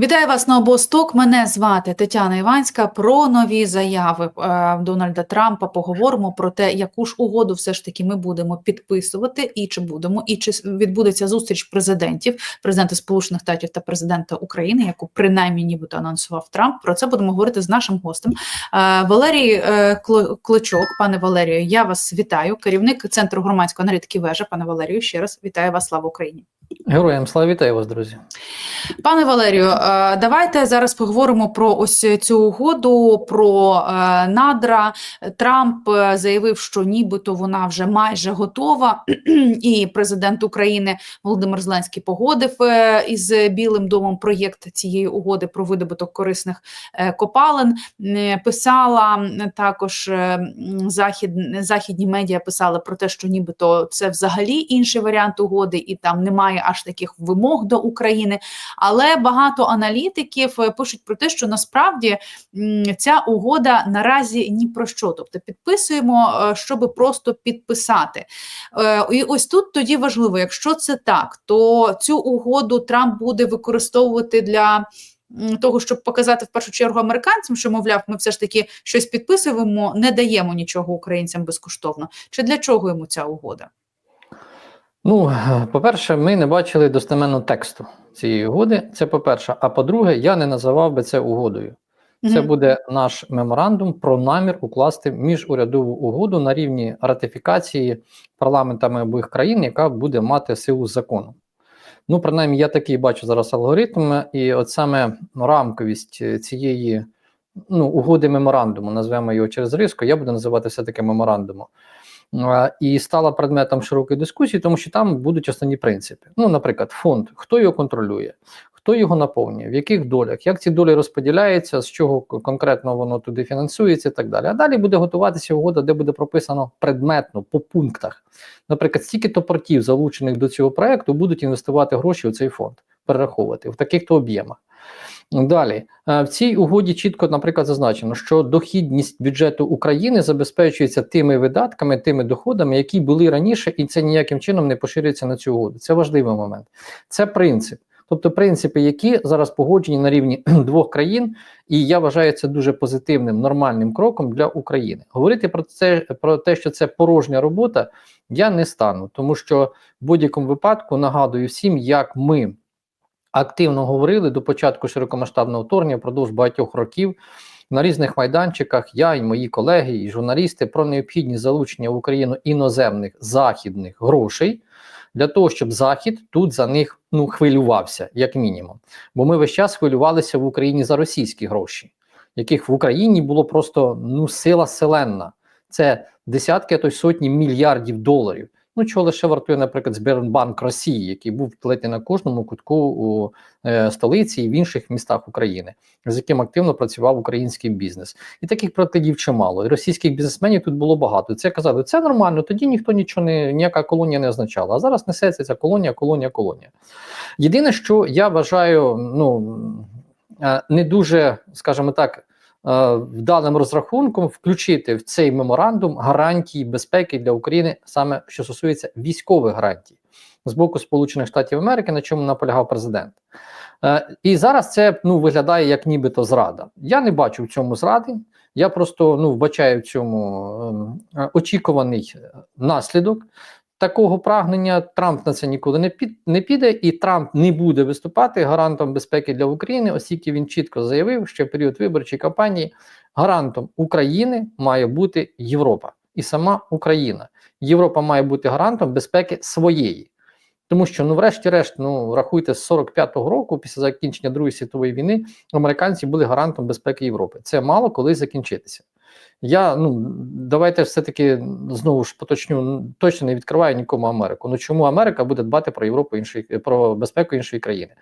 Вітаю вас на обосток. Мене звати Тетяна Іванська. Про нові заяви е, Дональда Трампа поговоримо про те, яку ж угоду все ж таки ми будемо підписувати, і чи будемо, і чи відбудеться зустріч президентів, президента Сполучених Штатів та президента України, яку принаймні нібито анонсував Трамп. Про це будемо говорити з нашим гостем Е, Валерій е, Кло- Клочок. Пане Валерію, я вас вітаю. Керівник центру громадської аналітики вежа. Пане Валерію, ще раз вітаю вас. Слава Україні. Героям слава вітаю вас, друзі. Пане Валерію, е, давайте зараз поговоримо про ось цю угоду про е, надра. Трамп е, заявив, що нібито вона вже майже готова, і президент України Володимир Зеленський погодив із Білим домом проєкт цієї угоди про видобуток корисних копалин. Писала також захід, західні медіа писали про те, що нібито це взагалі інший варіант угоди, і там немає аж таких вимог до України. Але багато аналітиків е, пишуть про те, що насправді ця угода наразі ні про що. Тобто підписуємо, е, щоб просто підписати. Е, І ось тут тоді важливо, якщо це так, то цю угоду Трамп буде використовувати для. Того, щоб показати в першу чергу американцям, що мовляв, ми все ж таки щось підписуємо, не даємо нічого українцям безкоштовно. Чи для чого йому ця угода? Ну, по-перше, ми не бачили достеменного тексту цієї угоди. Це по-перше. А по-друге, я не називав би це угодою. Це Мгм. буде наш меморандум про намір укласти міжурядову угоду на рівні ратифікації парламентами обох країн, яка буде мати силу закону. Ну, принаймні, я такий бачу зараз алгоритм, і от саме рамковість е, цієї ну, угоди меморандуму, назвемо його через риску, я буду називати все-таки меморандумом. І стала предметом широкої дискусії, тому що там будуть основні принципи. Ну, наприклад, фонд, хто його контролює, хто його наповнює, в яких долях, як ці долі розподіляються, з чого конкретно воно туди фінансується і так далі. А далі буде готуватися угода, де буде прописано предметно по пунктах. Наприклад, стільки-то портів, залучених до цього проекту, будуть інвестувати гроші у цей фонд, перераховувати в таких-то об'ємах. Далі е, в цій угоді чітко, наприклад, зазначено, що дохідність бюджету України забезпечується тими видатками, тими доходами, які були раніше, і це ніяким чином не поширюється на цю угоду. Це важливий момент. Це принцип. Тобто принципи, які зараз погоджені на рівні двох країн, і я вважаю це дуже позитивним, нормальним кроком для України. Говорити про це про те, що це порожня робота, я не стану, тому що в будь-якому випадку нагадую всім, як ми активно говорили до початку широкомасштабного вторгнення впродовж багатьох років на різних майданчиках. Я і мої колеги, і журналісти про необхідність залучення в Україну іноземних західних грошей для того, щоб Захід тут за них ну хвилювався, як мінімум. Бо ми весь час хвилювалися в Україні за російські гроші, яких в Україні було просто ну сила селенна. Це десятки, а то й сотні мільярдів доларів. Ну, чого лише вартує, наприклад, Збірбанк Росії, який був ледь не на кожному кутку у е, столиці і в інших містах України, з яким активно працював український бізнес. І таких прикладів чимало. І російських бізнесменів тут було багато. Це казали, це нормально, тоді ніхто нічого не ніяка колонія не означала. А зараз несеться ця колонія, колонія, колонія. Єдине, що я вважаю, ну е, не дуже, скажімо так. Е, Вдалим розрахунком включити в цей меморандум гарантії безпеки для України, саме що стосується військових гарантій з боку Сполучених Штатів Америки, на чому наполягав президент. Е, і зараз це ну виглядає як нібито зрада. Я не бачу в цьому зради. Я просто ну вбачаю в цьому ем, е, очікуваний наслідок такого прагнення. Трамп на це ніколи не під не піде, і Трамп не буде виступати гарантом безпеки для України, оскільки він чітко заявив, що в період виборчої кампанії гарантом України має бути Європа і сама Україна. Європа має бути гарантом безпеки своєї. Тому що, ну, врешті-решт, ну рахуйте, з 45-го року, після закінчення Другої світової війни, американці були гарантом безпеки Європи. Це мало коли закінчитися. Я ну давайте все-таки знову ж поточню, точно не відкриваю нікому Америку. Ну чому Америка буде дбати про Європу іншої про безпеку іншої країни?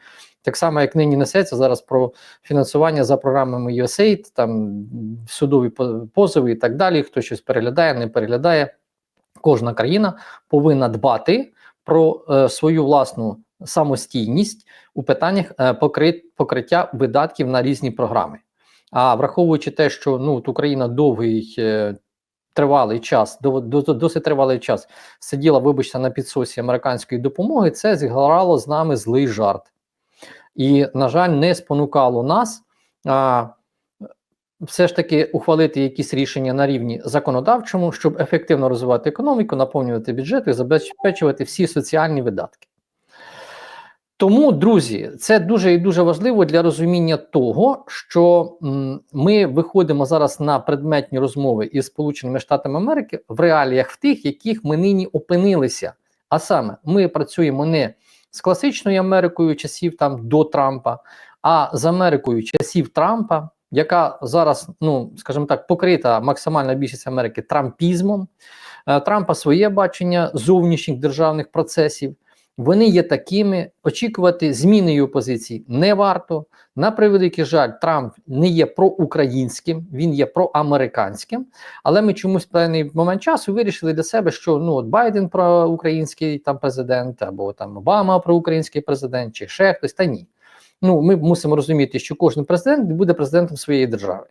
Так само, як нині несеться зараз про фінансування за програмами USAID, там судові позови і так далі. Хто щось переглядає, не переглядає. Кожна країна повинна дбати про е, свою власну самостійність у питаннях е, покрит, покриття видатків на різні програми. А враховуючи те, що ну от Україна довгий е, тривалий час, до, до, досить тривалий час сиділа, вибачте, на підсосі американської допомоги, це зіграло з нами злий жарт. і, на жаль, не спонукало нас все ж таки ухвалити якісь рішення на рівні законодавчому, щоб ефективно розвивати економіку, наповнювати бюджет і забезпечувати всі соціальні видатки. Тому, друзі, це дуже і дуже важливо для розуміння того, що ми виходимо зараз на предметні розмови із Сполученими Штатами Америки в реаліях в тих, яких ми нині опинилися. А саме, ми працюємо не з класичною Америкою часів там до Трампа, а з Америкою часів Трампа, яка зараз, ну скажімо так, покрита максимальна більшість Америки трампізмом. Е, Трампа своє бачення зовнішніх державних процесів. Вони є такими. Очікувати зміни його позицій не варто. На превеликий жаль, Трамп не є проукраїнським, він є проамериканським. Але ми чомусь в певний момент часу вирішили для себе, що ну от Байден проукраїнський там президент, або там Обама проукраїнський президент, чи ще хтось та ні. Ну, ми мусимо розуміти, що кожен президент буде президентом своєї держави.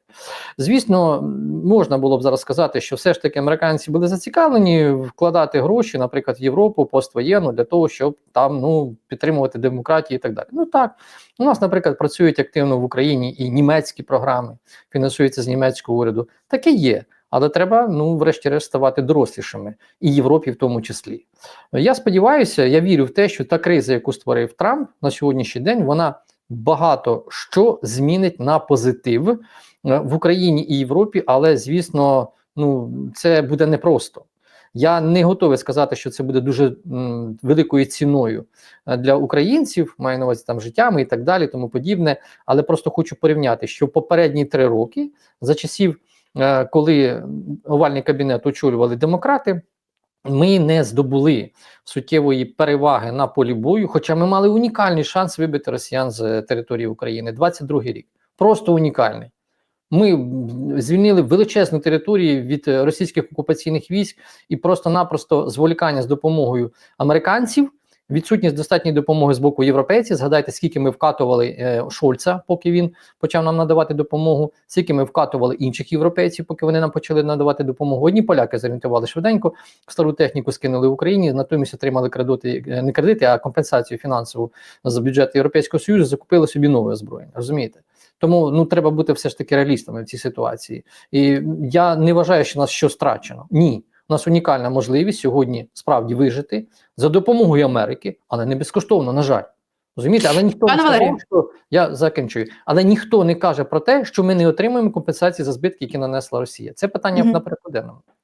Звісно, можна було б зараз сказати, що все ж таки американці були зацікавлені вкладати гроші, наприклад, в Європу поствоєнну для того, щоб там ну підтримувати демократію і так далі. Ну так у нас, наприклад, працюють активно в Україні і німецькі програми фінансуються з німецького уряду. Таке є. Але треба, ну, врешті-решт, ставати дорослішими, і Європі в тому числі. Я сподіваюся, я вірю в те, що та криза, яку створив Трамп на сьогоднішній день, вона багато що змінить на позитив е, в Україні і Європі, але звісно, ну це буде непросто. Я не готовий сказати, що це буде дуже великою ціною е, для українців, маю на увазі там життями і так далі, тому подібне. Але просто хочу порівняти, що попередні три роки за часів, е, коли овальний кабінет очолювали демократи. Ми не здобули суттєвої переваги на полі бою, хоча ми мали унікальний шанс вибити росіян з території України. 22-й рік. Просто унікальний. Ми звільнили величезну територію від російських окупаційних військ і просто-напросто зволікання з допомогою американців, відсутність достатньої допомоги з боку європейців. Згадайте, скільки ми вкатували е, Шольца, поки він почав нам надавати допомогу, скільки ми вкатували інших європейців, поки вони нам почали надавати допомогу. Одні поляки зорієнтували швиденько, стару техніку скинули в Україні, натомість отримали кредити, е, не кредити, а компенсацію фінансову з бюджету Європейського Союзу, закупили собі нове озброєння. Розумієте? Тому ну треба бути все ж таки реалістами в цій ситуації. І я не вважаю, що нас що страчено. Ні. У нас унікальна можливість сьогодні справді вижити за допомогою Америки, але не безкоштовно, на жаль. Розумієте, але ніхто Пане не сказав, що я закінчую, але ніхто не каже про те, що ми не отримуємо компенсації за збитки, які нанесла Росія. Це питання Мгм. на. Е,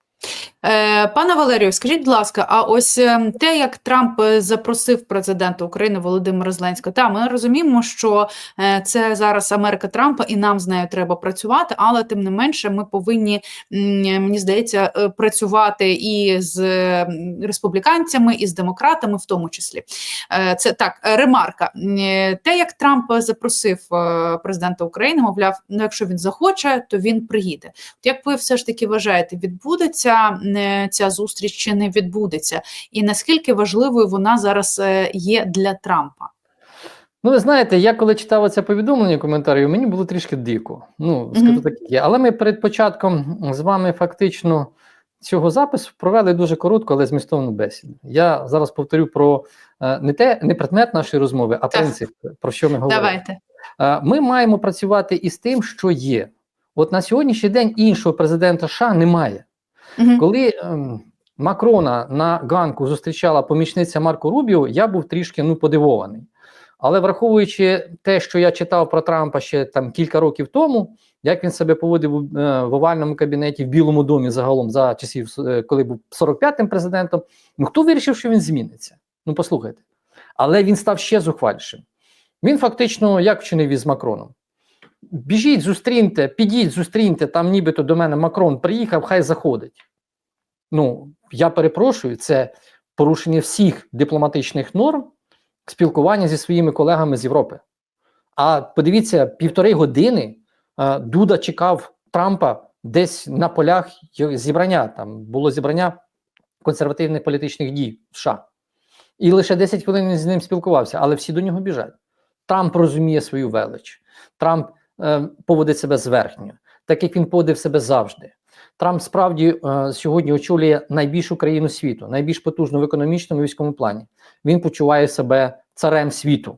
Пане Валерію, скажіть, будь ласка, а ось е, те, як Трамп е, запросив президента України Володимира Зеленського, та ми розуміємо, що е, це зараз Америка Трампа, і нам з нею треба працювати, але тим не менше, ми повинні, мені здається, е, працювати і з е, республіканцями, і з демократами, в тому числі. Е, Це так, е, ремарка. Е, Те, як Трамп запросив е, президента України, мовляв, ну якщо він захоче, то він приїде. От Як ви все ж таки вважаєте, відбудеться е, ця зустріч чи не відбудеться? І наскільки важливою вона зараз е, є для Трампа? Ну, ви знаєте, я коли читав це повідомлення коментарів, мені було трішки дико. Ну, скажу так, як є. Але ми перед початком з вами фактично цього запису провели дуже коротку, але змістовну бесіду. Я зараз повторю про е, не те, не предмет нашої розмови, а Так. принцип, про що ми говоримо. Давайте. Е, Ми маємо працювати із тим, що є. От на сьогоднішній день іншого президента США немає. Мгм. Коли ем, Макрона на ганку зустрічала помічниця Марко Рубіо, я був трішки ну подивований. Але враховуючи те, що я читав про Трампа ще там кілька років тому, як він себе поводив е, в овальному кабінеті в Білому домі загалом за часів, е, коли був 45-м президентом, ну хто вирішив, що він зміниться? Ну послухайте. Але він став ще зухвальшим. Він фактично як вчинив із Макроном. Біжіть, зустріньте, підіть, зустріньте, там нібито до мене Макрон приїхав, хай заходить. Ну, я перепрошую, це порушення всіх дипломатичних норм спілкування зі своїми колегами з Європи. А подивіться, півтори години Дуда чекав Трампа десь на полях зібрання. Там було зібрання консервативних політичних дій в США. І лише 10 хвилин з ним спілкувався, але всі до нього біжать. Трамп розуміє свою велич. Трамп е, поводить себе зверхньо, так як він поводив себе завжди. Трамп справді е, сьогодні очолює найбільшу країну світу, найбільш потужну в економічному і військовому плані. Він почуває себе царем світу.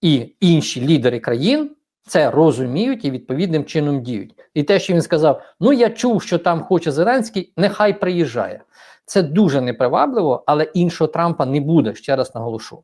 і інші лідери країн це розуміють і відповідним чином діють. І те, що він сказав: ну я чув, що там хоче Зеленський, нехай приїжджає. Це дуже непривабливо, але іншого Трампа не буде. Ще раз наголошу.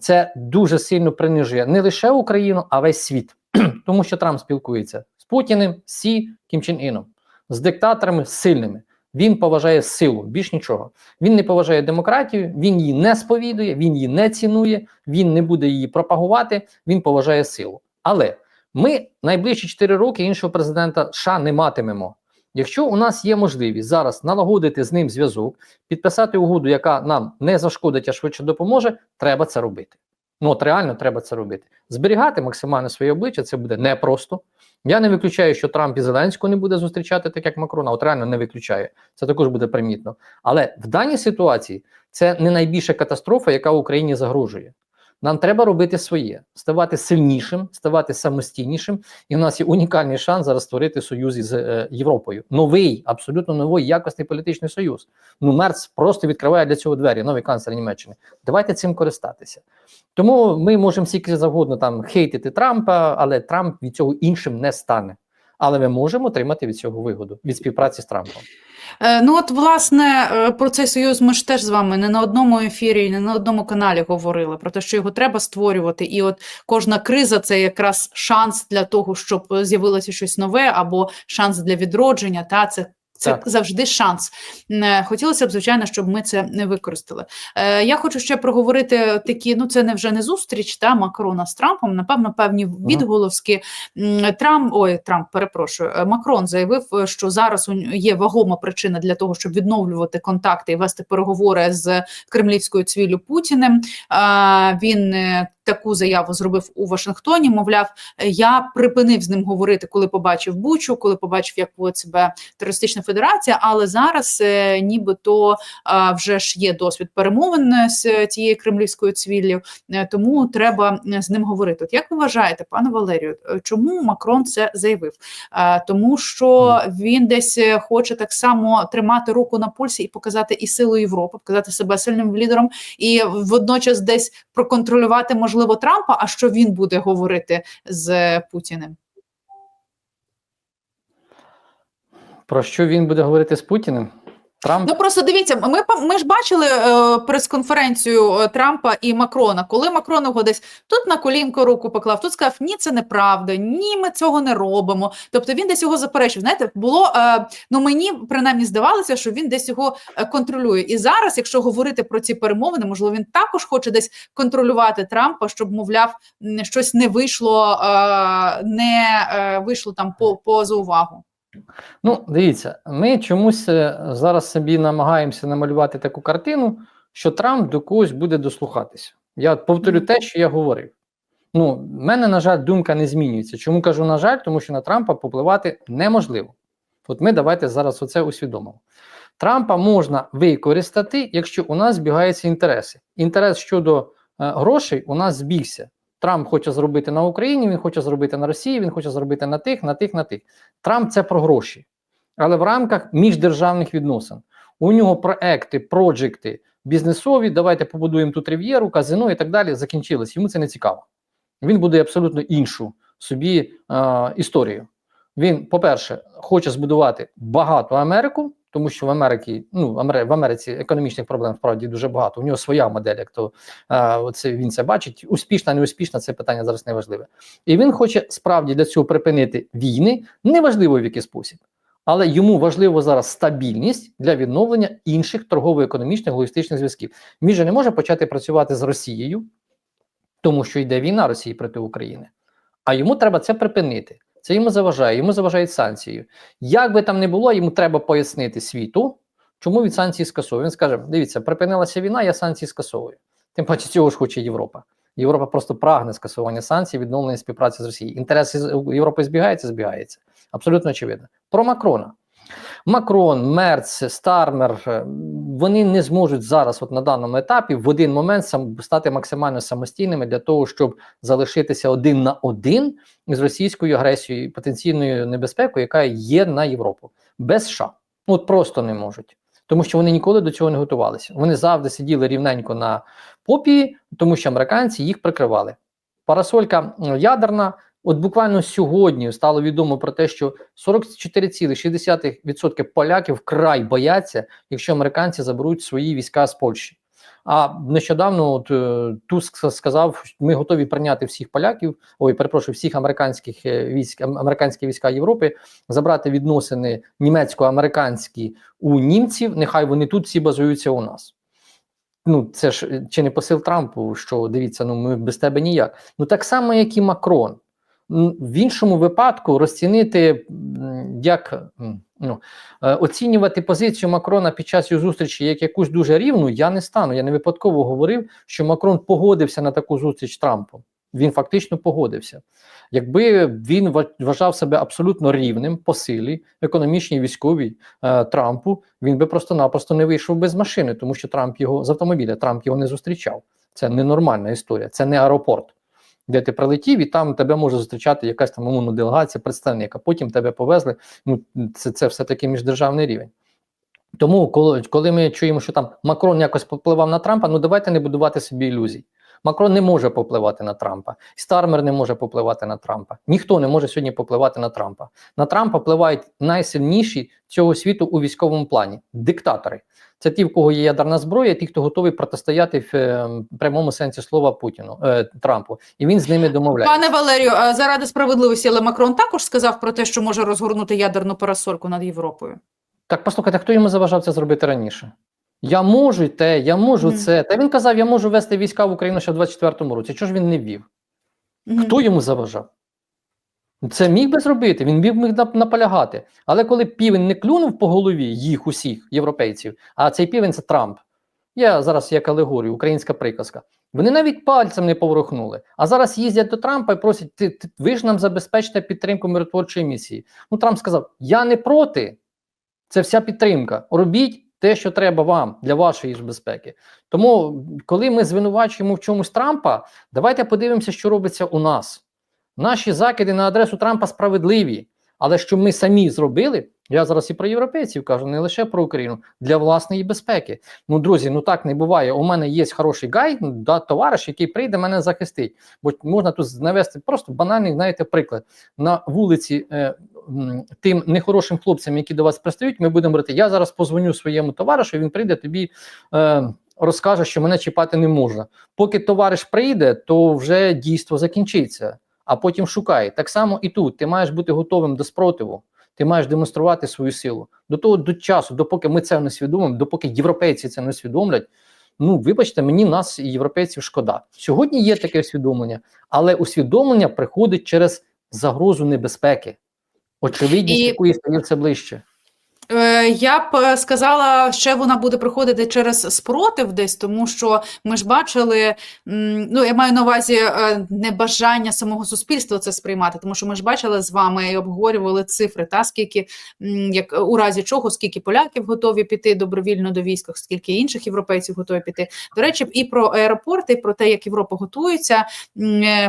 Це дуже сильно принижує не лише Україну, а весь світ, тому що Трамп спілкується з Путіним, Сі, Кім Чен Іном, з диктаторами сильними. Він поважає силу, більш нічого. Він не поважає демократію, він її не сповідує, він її не цінує, він не буде її пропагувати. Він поважає силу. Але ми найближчі 4 роки іншого президента США не матимемо. Якщо у нас є можливість зараз налагодити з ним зв'язок, підписати угоду, яка нам не зашкодить, а швидше допоможе, треба це робити. Ну от реально треба це робити. Зберігати максимально своє обличчя це буде непросто. Я не виключаю, що Трамп і Зеленського не буде зустрічати, так як Макрона. От реально не виключаю. Це також буде примітно. Але в даній ситуації це не найбільша катастрофа, яка Україні загрожує. Нам треба робити своє, ставати сильнішим, ставати самостійнішим. І в нас є унікальний шанс зараз створити союз із е, Європою. Новий, абсолютно новий якісний політичний союз. Ну, Мерц просто відкриває для цього двері, новий канцлер Німеччини. Давайте цим користатися. Тому ми можемо скільки завгодно там хейтити Трампа, але Трамп від цього іншим не стане. Але ми можемо отримати від цього вигоду від співпраці з Трампом. Е, Ну, от, власне, е, про цей союз ми ж теж з вами не на одному ефірі, не на одному каналі говорили про те, що його треба створювати. І от кожна криза це якраз шанс для того, щоб е, з'явилося щось нове, або шанс для відродження. Та це. Це Так. завжди шанс. Е, Хотілося б, звичайно, щоб ми це не використали. Е, Я хочу ще проговорити такі: ну це не вже не зустріч та Макрона з Трампом. Напевно, певні відголоски. Трамп, ой, Трамп, перепрошую, е, Макрон заявив, що зараз є вагома причина для того, щоб відновлювати контакти і вести переговори з кремлівською цвіллю Путіним. Він таку заяву зробив у Вашингтоні. Мовляв, е, я припинив з ним говорити, коли побачив Бучу, коли побачив, як поводить себе терористична федерація. Але зараз е, нібито вже ж є досвід перемовин е, з цією кремлівською цвіллю, е, тому треба е, з ним говорити. От як ви вважаєте, пане Валерію, е, чому Макрон це заявив? Е, Тому що він десь е, хоче так само тримати руку на пульсі і показати і силу Європи, показати себе сильним лідером, і водночас десь проконтролювати можливо Трампа. А що він буде говорити з Путіним? Про що він буде говорити з Путіним? Трамп Ну просто дивіться, ми ми ж бачили е, прес-конференцію е, Трампа і Макрона, коли Макрон його десь тут на колінко руку поклав, тут сказав, ні, це неправда, ні, ми цього не робимо. Тобто він десь його заперечив. Знаєте, було е, ну мені принаймні здавалося, що він десь його е, контролює. І зараз, якщо говорити про ці перемовини, можливо, він також хоче десь контролювати Трампа, щоб мовляв щось не вийшло, е, не е, вийшло там по поза увагу. Ну, дивіться, ми чомусь е, зараз собі намагаємося намалювати таку картину, що Трамп до когось буде дослухатися. Я повторю те, що я говорив. Ну, в мене, на жаль, думка не змінюється. Чому кажу, на жаль, тому що на Трампа попливати неможливо. От ми давайте зараз оце усвідомимо. Трампа можна використати, якщо у нас збігаються інтереси. Інтерес щодо е, грошей у нас збігся. Трамп хоче зробити на Україні, він хоче зробити на Росії, він хоче зробити на тих, на тих, на тих. Трамп це про гроші, але в рамках міждержавних відносин. У нього проекти, проджекти бізнесові. Давайте побудуємо тут рив'єру, казино і так далі. Закінчилось. Йому це не цікаво. Він буде абсолютно іншу собі е, історію. Він, по-перше, хоче збудувати багату Америку, тому що в Америці, ну в Амери- в Америці економічних проблем справді дуже багато. У нього своя модель, як то е, оце він це бачить. Успішна, не успішна, це питання зараз не важливе. І він хоче справді для цього припинити війни, неважливо в який спосіб. Але йому важливо зараз стабільність для відновлення інших торгово-економічних логістичних зв'язків. Він же не може почати працювати з Росією, тому що йде війна Росії проти України. А йому треба це припинити. Це йому заважає, йому заважають санкції. Як би там не було, йому треба пояснити світу, чому від санкцій скасовує. Він скаже: дивіться, припинилася війна, я санкції скасовую. Тим паче цього ж хоче Європа. Європа просто прагне скасування санкцій, відновлення співпраці з Росією. Інтереси Європи збігаються, збігаються. Абсолютно очевидно. Про Макрона. Макрон, Мерц, Стармер, е, вони не зможуть зараз, от на даному етапі, в один момент сам стати максимально самостійними для того, щоб залишитися один на один з російською агресією і потенційною небезпекою, яка є на Європу без США. От просто не можуть. Тому що вони ніколи до цього не готувалися. Вони завжди сиділи рівненько на попі, тому що американці їх прикривали. парасолька ядерна. От буквально сьогодні стало відомо про те, що 44,6% поляків вкрай бояться, якщо американці заберуть свої війська з Польщі. А нещодавно от, е, Туск сказав, що ми готові прийняти всіх поляків, ой, перепрошую, всіх американських е, військ, ам- американські війська Європи, забрати відносини німецько-американські у німців. Нехай вони тут всі базуються у нас. Ну, це ж е, чи не посил Трампу, що дивіться, ну ми без тебе ніяк. Ну так само, як і Макрон. В іншому випадку розцінити як ну, е, оцінювати позицію Макрона під час його зустрічі як якусь дуже рівну, я не стану. Я не випадково говорив, що Макрон погодився на таку зустріч з Трампом. Він фактично погодився. Якби він ва- вважав себе абсолютно рівним по силі, економічній, військовій е, Трампу, він би просто-напросто не вийшов без машини, тому що Трамп його з автомобіля, Трамп його не зустрічав. Це ненормальна історія, це не аеропорт, де ти прилетів, і там тебе може зустрічати якась там умовно делегація, представника. потім тебе повезли. Ну, це, це все-таки міждержавний рівень. Тому, коли, коли ми чуємо, що там Макрон якось попливав на Трампа, ну давайте не будувати собі ілюзій. Макрон не може попливати на Трампа, Стармер не може попливати на Трампа. Ніхто не може сьогодні попливати на Трампа. На Трампа впливають найсильніші цього світу у військовому плані диктатори. Це ті, в кого є ядерна зброя, ті, хто готовий протистояти в е, прямому сенсі слова Путіну е, Трампу, і він з ними домовляється. Пане Валерію, а заради справедливості, але Макрон також сказав про те, що може розгорнути ядерну парасольку над Європою. Так послухайте, хто йому заважав це зробити раніше? Я можу те, я можу Мгм. це. Та він казав, я можу вести війська в Україну ще в 24-му році. Чого ж він не ввів? Мгм. Хто йому заважав? Це міг би зробити, він міг нап- наполягати. Але коли півень не клюнув по голові їх усіх європейців, а цей півень це Трамп. Я зараз як алегорію, українська приказка. Вони навіть пальцем не поворухнули. А зараз їздять до Трампа і просять: ти, ти ви ж нам забезпечте підтримку миротворчої місії. Ну Трамп сказав: Я не проти. Це вся підтримка. Робіть те, що треба вам для вашої ж безпеки. Тому, коли ми звинувачуємо в чомусь Трампа, давайте подивимося, що робиться у нас. Наші закиди на адресу Трампа справедливі, але що ми самі зробили, я зараз і про європейців кажу, не лише про Україну, для власної безпеки. Ну, друзі, ну так не буває. У мене є хороший гайд, ну, да, товариш, який прийде мене захистить. Бо можна тут навести просто банальний, знаєте, приклад. На вулиці е, тим нехорошим хлопцям, які до вас пристають, ми будемо говорити, я зараз позвоню своєму товаришу, він прийде тобі. Е, Розкаже, що мене чіпати не можна. Поки товариш прийде, то вже дійство закінчиться, а потім шукай. Так само і тут. Ти маєш бути готовим до спротиву, ти маєш демонструвати свою силу. До того до часу, допоки ми це не усвідомимо, допоки європейці це не усвідомлять. Ну, вибачте, мені нас європейців шкода. Сьогодні є таке усвідомлення, але усвідомлення приходить через загрозу небезпеки. Очевидність І- якої стає все ближче. Е, Я б е, сказала, ще вона буде приходити через спротив десь, тому що ми ж бачили, ну я маю на увазі е, небажання самого суспільства це сприймати, тому що ми ж бачили з вами і обговорювали цифри, та скільки як у разі чого, скільки поляків готові піти добровільно до війська, скільки інших європейців готові піти. До речі, і про аеропорти, і про те, як Європа готується.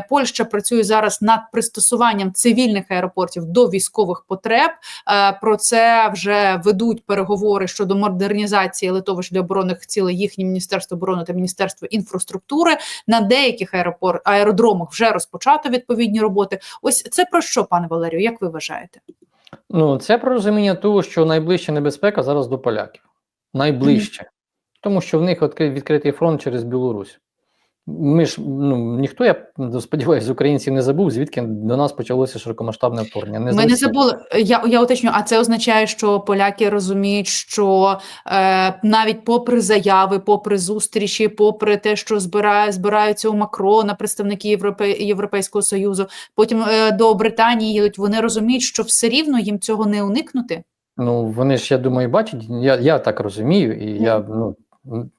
Польща працює зараз над пристосуванням цивільних аеропортів до військових потреб. Про це вже ведуть переговори щодо модернізації литовищ для оборонних цілей їхнє міністерство оборони та міністерство інфраструктури. На деяких аеропор... аеродромах вже розпочато відповідні роботи. Ось це про що, пане Валерію? Як ви вважаєте? Ну, це про розуміння того, що найближча небезпека зараз до поляків. Найближче. Тому що в них відкритий фронт через Білорусь. Ми ж ну ніхто, я сподіваюся, з українців не забув, звідки до нас почалося широкомасштабне вторгнення. Не Ми не забули. Я, я уточню, а це означає, що поляки розуміють, що е, навіть попри заяви, попри зустрічі, попри те, що збирає, збираються у Макрона, представники Європе, Європейського Союзу, потім е, до Британії їдуть. Вони розуміють, що все рівно їм цього не уникнути. Ну, вони ж, я думаю, бачать, я, я так розумію, і я ну. В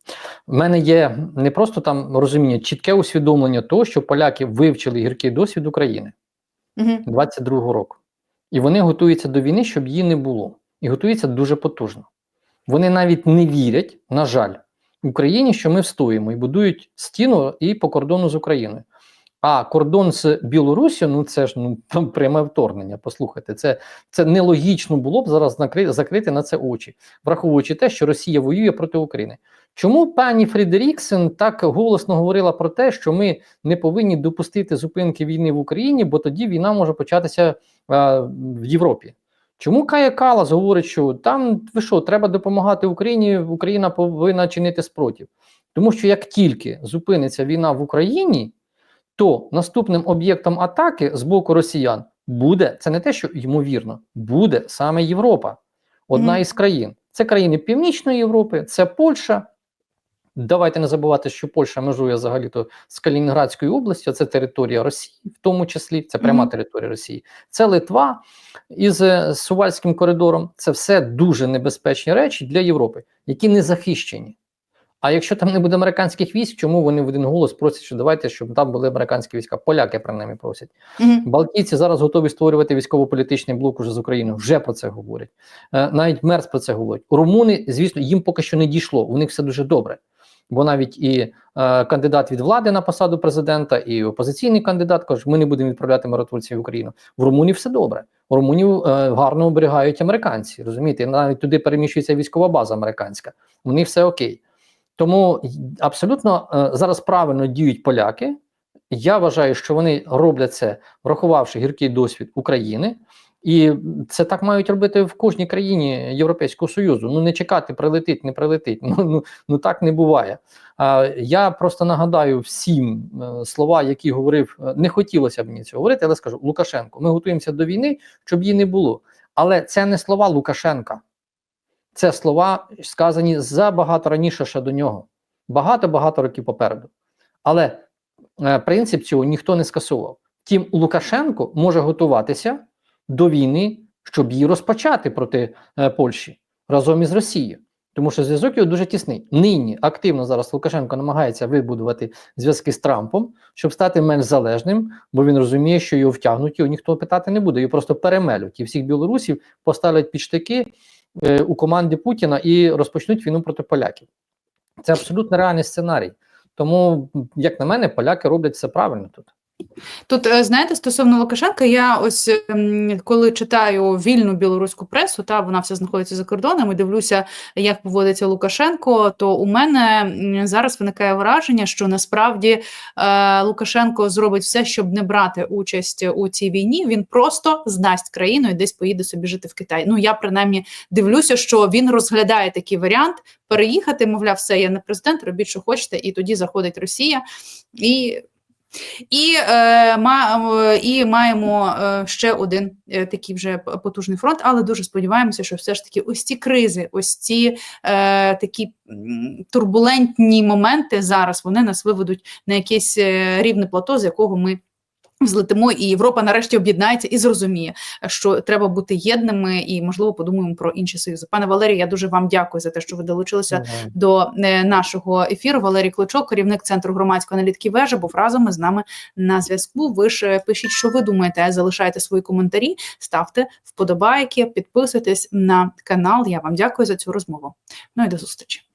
мене є не просто там розуміння, чітке усвідомлення того, що поляки вивчили гіркий досвід України. Угу. 22-го року. І вони готуються до війни, щоб її не було. І готуються дуже потужно. Вони навіть не вірять, на жаль, Україні, що ми встоїмо і будують стіну і по кордону з Україною. А кордон з Білорусі, ну це ж ну пряме вторгнення. Послухайте, це, це нелогічно було б зараз накри, закрити на це очі, враховуючи те, що Росія воює проти України. Чому пані Фрідеріксен так голосно говорила про те, що ми не повинні допустити зупинки війни в Україні, бо тоді війна може початися е, в Європі? Чому Кая Калас говорить, що там ви що, треба допомагати Україні, Україна повинна чинити спротив? Тому що як тільки зупиниться війна в Україні, то наступним об'єктом атаки з боку росіян буде це не те, що ймовірно, буде саме Європа, одна Мгм. із країн. Це країни Північної Європи, це Польща. Давайте не забувати, що Польща межує взагалі-то з Калінінградською областю, це територія Росії, в тому числі, це пряма Мгм. територія Росії. Це Литва із е, Сувальським коридором. Це все дуже небезпечні речі для Європи, які не захищені. А якщо там не буде американських військ, чому вони в один голос просять, що давайте, щоб там були американські війська? Поляки принаймні просять. Мгм. Балтійці зараз готові створювати військово-політичний блок уже з Україною. Вже про це говорять. Е, навіть Мерц про це говорить. Румуни, звісно, їм поки що не дійшло. У них все дуже добре. Бо навіть і е, кандидат від влади на посаду президента, і опозиційний кандидат кажуть, ми не будемо відправляти миротворців в Україну. В Румунії все добре. У Румунів е, гарно оберігають американці. Розумієте, навіть туди переміщується військова база американська. У них все окей. Тому абсолютно е, зараз правильно діють поляки. Я вважаю, що вони роблять це, врахувавши гіркий досвід України, і це так мають робити в кожній країні Європейського Союзу. Ну не чекати, прилетить, не прилетить. Ну ну, ну так не буває. А я просто нагадаю всім е, слова, які говорив, е, не хотілося б мені цього говорити, але скажу Лукашенко. Ми готуємося до війни, щоб її не було. Але це не слова Лукашенка. Це слова сказані забагато раніше ще до нього. Багато-багато років попереду. Але е, принцип цього ніхто не скасував. Втім, Лукашенко може готуватися до війни, щоб її розпочати проти е, Польщі разом із Росією. Тому що зв'язок його дуже тісний. Нині активно зараз Лукашенко намагається вибудувати зв'язки з Трампом, щоб стати менш залежним, бо він розуміє, що його втягнуть, його ніхто питати не буде. Його просто перемелють і всіх білорусів поставлять під штики у команді Путіна і розпочнуть війну проти поляків. Це абсолютно реальний сценарій. Тому, як на мене, поляки роблять все правильно тут. Тут е, знаєте, стосовно Лукашенка, я ось ем, коли читаю вільну білоруську пресу, та вона вся знаходиться за кордоном, і дивлюся, як поводиться Лукашенко. То у мене зараз виникає враження, що насправді е, Лукашенко зробить все, щоб не брати участь у цій війні. Він просто здасть країну і десь поїде собі жити в Китай. Ну я принаймні дивлюся, що він розглядає такий варіант переїхати. Мовляв, все, я не президент, робіть, що хочете, і тоді заходить Росія і. І, е, ма, і маємо е, ще один е, такий вже потужний фронт, але дуже сподіваємося, що все ж таки ось ці кризи, ось ці е, такі турбулентні моменти зараз вони нас виведуть на якесь е, рівне плато, з якого ми. Взлетимо, і Європа нарешті об'єднається і зрозуміє, що треба бути єдними, і можливо подумаємо про інші союзи. Пане Валерію, я дуже вам дякую за те, що ви долучилися Ага. до е, нашого ефіру. Валерій Клочок, керівник центру громадської аналітики вежа, був разом із нами на зв'язку. Ви ж е, пишіть, що ви думаєте, залишайте свої коментарі, ставте вподобайки, підписуйтесь на канал. Я вам дякую за цю розмову. Ну і до зустрічі.